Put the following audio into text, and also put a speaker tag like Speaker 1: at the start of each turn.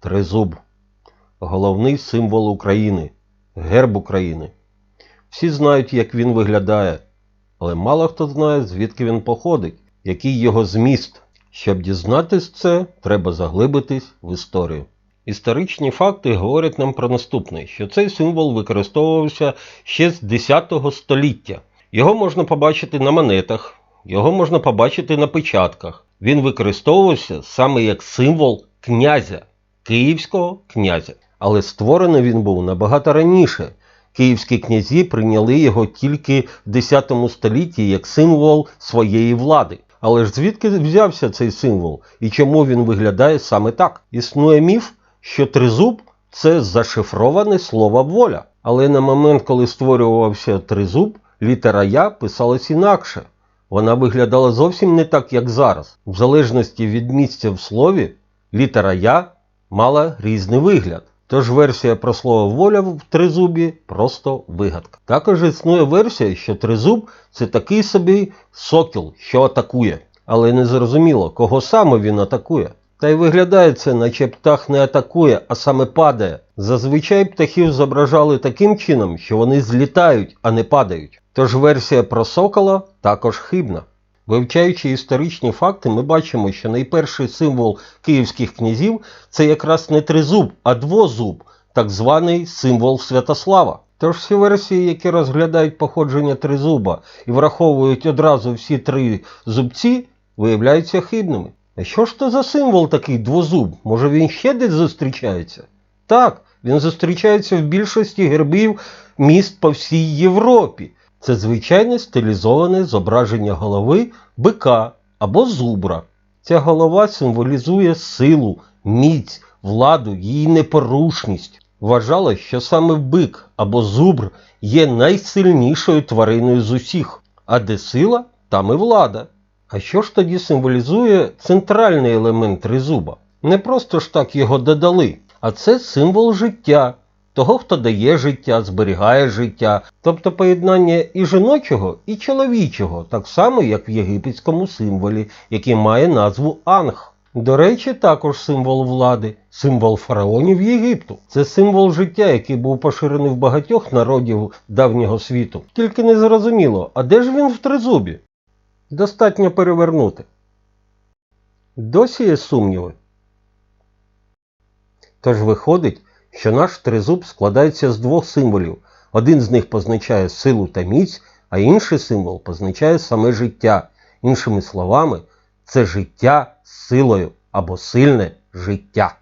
Speaker 1: Тризуб. Головний символ України, герб України. Всі знають, як він виглядає, але мало хто знає, звідки він походить, який його зміст. Щоб дізнатись це, треба заглибитись в історію. Історичні факти говорять нам про наступне, що цей символ використовувався ще з 10 століття. Його можна побачити на монетах, його можна побачити на печатках. Він використовувався саме як символ князя, київського князя. Але створений він був набагато раніше. Київські князі прийняли його тільки в 10 столітті як символ своєї влади. Але ж звідки взявся цей символ і чому він виглядає саме так? Існує міф, що тризуб це зашифроване слово воля. Але на момент, коли створювався тризуб, літера Я писалась інакше. Вона виглядала зовсім не так, як зараз. В залежності від місця в слові, літера Я мала різний вигляд. Тож версія про слово воля в тризубі просто вигадка. Також існує версія, що тризуб це такий собі сокіл, що атакує. Але не зрозуміло, кого саме він атакує. Та й виглядає це, наче птах не атакує, а саме падає. Зазвичай птахів зображали таким чином, що вони злітають, а не падають. Тож версія про сокола також хибна. Вивчаючи історичні факти, ми бачимо, що найперший символ київських князів це якраз не тризуб, а двозуб, так званий символ Святослава. Тож всі версії, які розглядають походження тризуба і враховують одразу всі три зубці, виявляються хибними. А що ж то за символ такий двозуб? Може він ще десь зустрічається? Так, він зустрічається в більшості гербів міст по всій Європі. Це звичайне стилізоване зображення голови бика або зубра. Ця голова символізує силу, міць, владу, її непорушність. Вважала, що саме бик або зубр є найсильнішою твариною з усіх, а де сила, там і влада. А що ж тоді символізує центральний елемент тризуба? Не просто ж так його додали, а це символ життя, того, хто дає життя, зберігає життя, тобто поєднання і жіночого, і чоловічого, так само, як в єгипетському символі, який має назву Анг. До речі, також символ влади, символ фараонів Єгипту. Це символ життя, який був поширений в багатьох народів давнього світу. Тільки не зрозуміло, а де ж він в тризубі? Достатньо перевернути. Досі є сумніви. Тож виходить, що наш тризуб складається з двох символів. Один з них позначає силу та міць, а інший символ позначає саме життя. Іншими словами, це життя з силою або сильне життя.